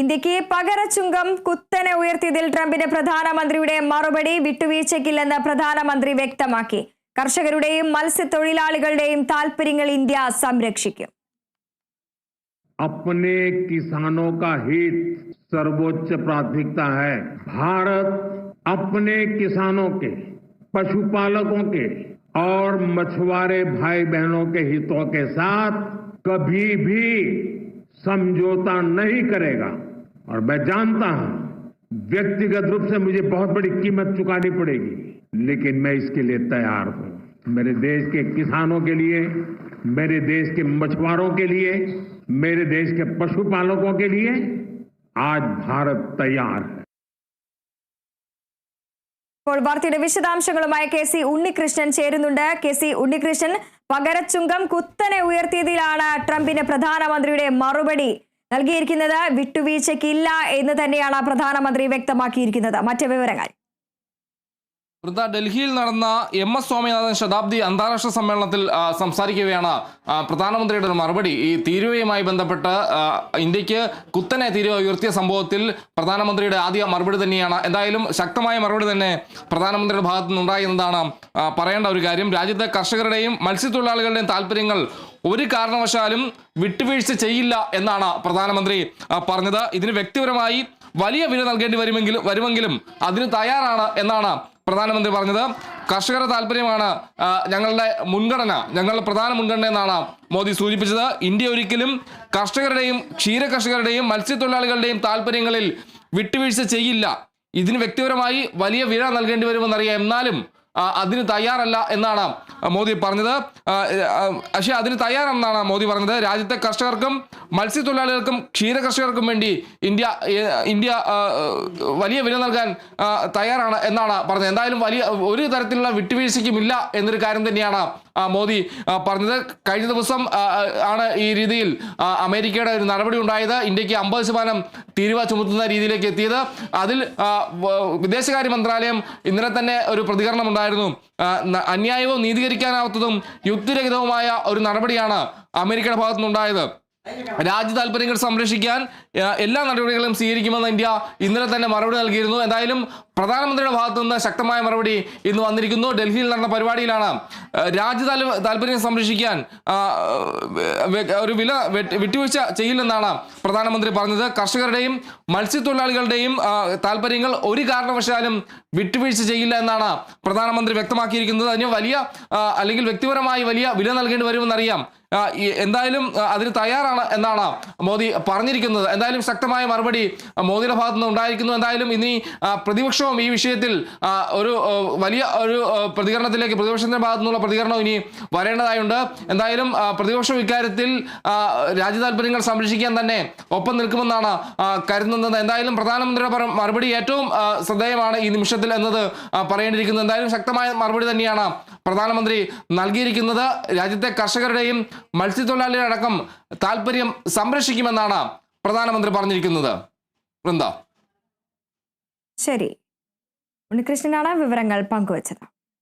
ഇന്ത്യക്ക് പകരച്ചുങ്കം കുത്തനെ ഉയർത്തിയതിൽ ട്രംപിന് പ്രധാനമന്ത്രിയുടെ മറുപടി വിട്ടുവീഴ്ചയ്ക്കില്ലെന്ന് പ്രധാനമന്ത്രി വ്യക്തമാക്കി കർഷകരുടെയും മത്സ്യത്തൊഴിലാളികളുടെയും താൽപര്യങ്ങൾ ഇന്ത്യ സംരക്ഷിക്കും अपने किसानों का हित सर्वोच्च प्राथमिकता है भारत अपने किसानों के पशुपालकों के और मछुआरे भाई बहनों के हितों के साथ कभी भी समझौता नहीं करेगा और मैं जानता हूं व्यक्तिगत रूप से मुझे बहुत बड़ी कीमत चुकानी पड़ेगी लेकिन मैं इसके लिए तैयार हूं मेरे देश के किसानों के लिए मेरे देश के मछुआरों के लिए मेरे देश के पशुपालकों के लिए आज भारत तैयार है ഇപ്പോൾ വാർത്തയുടെ വിശദാംശങ്ങളുമായി കെ സി ഉണ്ണികൃഷ്ണൻ ചേരുന്നുണ്ട് കെ സി ഉണ്ണികൃഷ്ണൻ പകരച്ചുങ്കം കുത്തനെ ഉയർത്തിയതിലാണ് ട്രംപിന് പ്രധാനമന്ത്രിയുടെ മറുപടി നൽകിയിരിക്കുന്നത് വിട്ടുവീഴ്ചയ്ക്കില്ല എന്ന് തന്നെയാണ് പ്രധാനമന്ത്രി വ്യക്തമാക്കിയിരിക്കുന്നത്. മറ്റ് വിവരങ്ങൾ. വൃത ഡൽഹിയിൽ നടന്ന എം എസ് സ്വാമിനാഥൻ ശതാബ്ദി അന്താരാഷ്ട്ര സമ്മേളനത്തിൽ സംസാരിക്കുകയാണ് പ്രധാനമന്ത്രിയുടെ ഒരു മറുപടി. ഈ തീരുവയുമായി ബന്ധപ്പെട്ട് ഇന്ത്യയ്ക്ക് കുത്തനെ തീരുവ ഉയർത്തിയ സംഭവത്തിൽ പ്രധാനമന്ത്രിയുടെ ആദ്യ മറുപടി തന്നെയാണ്. എന്തായാലും ശക്തമായ മറുപടി തന്നെ പ്രധാനമന്ത്രിയുടെ ഭാഗത്തു നിന്നുണ്ടായി എന്നതാണ് പറയേണ്ട ഒരു കാര്യം. രാജ്യത്തെ കർഷകരുടെയും മത്സ്യത്തൊഴിലാളികളുടെയും താല്പര്യങ്ങൾ ഒരു കാരണവശാലും വിട്ടുവീഴ്ച ചെയ്യില്ല എന്നാണ് പ്രധാനമന്ത്രി പറഞ്ഞത്. ഇതിന് വ്യക്തിപരമായി വലിയ വില നൽകേണ്ടി വരുമെങ്കിലും വരുമെങ്കിലും അതിന് തയ്യാറാണ് എന്നാണ് പ്രധാനമന്ത്രി പറഞ്ഞത്. കർഷകരുടെ താല്പര്യമാണ് ഞങ്ങളുടെ മുൻഗണന ഞങ്ങളുടെ പ്രധാന മുൻഗണന എന്നാണ് മോദി സൂചിപ്പിച്ചത്. ഇന്ത്യ ഒരിക്കലും കർഷകരുടെയും ക്ഷീര കർഷകരുടെയും മത്സ്യത്തൊഴിലാളികളുടെയും താല്പര്യങ്ങളിൽ വിട്ടുവീഴ്ച ചെയ്യില്ല. ഇതിന് വ്യക്തിപരമായി വലിയ വില നൽകേണ്ടി വരുമെന്നറിയാം. എന്നാലും അതിന് തയ്യാറല്ല എന്നാണ് മോദി പറഞ്ഞത്. പക്ഷേ അതിന് തയ്യാറെന്നാണ് മോദി പറഞ്ഞത്. രാജ്യത്തെ കർഷകർക്കും മത്സ്യത്തൊഴിലാളികൾക്കും ക്ഷീര കർഷകർക്കും വേണ്ടി ഇന്ത്യ ഇന്ത്യ വലിയ വില നൽകാൻ തയ്യാറാണ് എന്നാണ് പറഞ്ഞത്. എന്തായാലും വലിയ ഒരു തരത്തിലുള്ള വിട്ടുവീഴ്ചയ്ക്കുമില്ല എന്നൊരു കാര്യം തന്നെയാണ് മോദി പറഞ്ഞത്. കഴിഞ്ഞ ദിവസം ആണ് ഈ രീതിയിൽ അമേരിക്കയുടെ ഒരു നടപടി ഉണ്ടായത്. ഇന്ത്യയ്ക്ക് അമ്പത് ശതമാനം തീരുവ ചുമത്തുന്ന രീതിയിലേക്ക് എത്തിയത്. അതിൽ വിദേശകാര്യ മന്ത്രാലയം ഇന്നലെ തന്നെ ഒരു പ്രതികരണം ഉണ്ടായിരുന്നു അന്യായവും നീതീകരിക്കാനാവാത്തതും യുക്തിരഹിതവുമായ ഒരു നടപടിയാണ് അമേരിക്കയുടെ ഭാഗത്തുനിന്നുണ്ടായത്. രാജ്യ താല്പര്യങ്ങൾ സംരക്ഷിക്കാൻ എല്ലാ നടപടികളും സ്വീകരിക്കുമെന്ന് ഇന്ത്യ ഇന്നലെ തന്നെ മറുപടി നൽകിയിരുന്നു. എന്തായാലും പ്രധാനമന്ത്രിയുടെ ഭാഗത്തു നിന്ന് ശക്തമായ മറുപടി ഇന്ന് വന്നിരിക്കുന്നു. ഡൽഹിയിൽ നടന്ന പരിപാടിയിലാണ് രാജ്യ താല്പര്യം സംരക്ഷിക്കാൻ ഒരു വില വെട്ട്- വിട്ടുവീഴ്ച ചെയ്യില്ലെന്നാണ് പ്രധാനമന്ത്രി പറഞ്ഞത്. കർഷകരുടെയും മത്സ്യത്തൊഴിലാളികളുടെയും താല്പര്യങ്ങൾ ഒരു കാരണവശാലും വിട്ടുവീഴ്ച ചെയ്യില്ല എന്നാണ് പ്രധാനമന്ത്രി വ്യക്തമാക്കിയിരിക്കുന്നത്. അതിന് വലിയ അല്ലെങ്കിൽ വ്യക്തിപരമായി വലിയ വില നൽകേണ്ടി വരുമെന്നറിയാം. എന്തായാലും അതിന് തയ്യാറാണ് എന്നാണ് മോദി പറഞ്ഞിരിക്കുന്നത്. എന്തായാലും ശക്തമായ മറുപടി മോദിയുടെ ഭാഗത്തുനിന്ന് ഉണ്ടായിരിക്കുന്നു. എന്തായാലും ഇനി ആ, പ്രതിപക്ഷവും ഈ വിഷയത്തിൽ ഒരു വലിയ ഒരു പ്രതികരണത്തിലേക്ക് പ്രതിപക്ഷത്തിന്റെ ഭാഗത്തു നിന്നുള്ള പ്രതികരണം ഇനി വരേണ്ടതായുണ്ട്. എന്തായാലും പ്രതിപക്ഷം ഇക്കാര്യത്തിൽ ആ, രാജ്യ താല്പര്യങ്ങൾ സംരക്ഷിക്കാൻ തന്നെ ഒപ്പം നിൽക്കുമെന്നാണ് കരുതുന്നത്. എന്തായാലും പ്രധാനമന്ത്രിയുടെ മറുപടി ഏറ്റവും ശ്രദ്ധേയമാണ് ഈ നിമിഷത്തിൽ എന്നത് പറയേണ്ടിയിരിക്കുന്നത്. എന്തായാലും ശക്തമായ മറുപടി തന്നെയാണ് പ്രധാനമന്ത്രി നൽകിയിരിക്കുന്നത്. രാജ്യത്തെ കർഷകരുടെയും മത്സ്യത്തൊഴിലാളികളുടെ അടക്കം താല്പര്യം സംരക്ഷിക്കുമെന്നാണ് പ്രധാനമന്ത്രി പറഞ്ഞിരിക്കുന്നത്. വൃന്ദ. ശരി. ഉണ്ണികൃഷ്ണനാണ് വിവരങ്ങൾ പങ്കുവച്ചത്.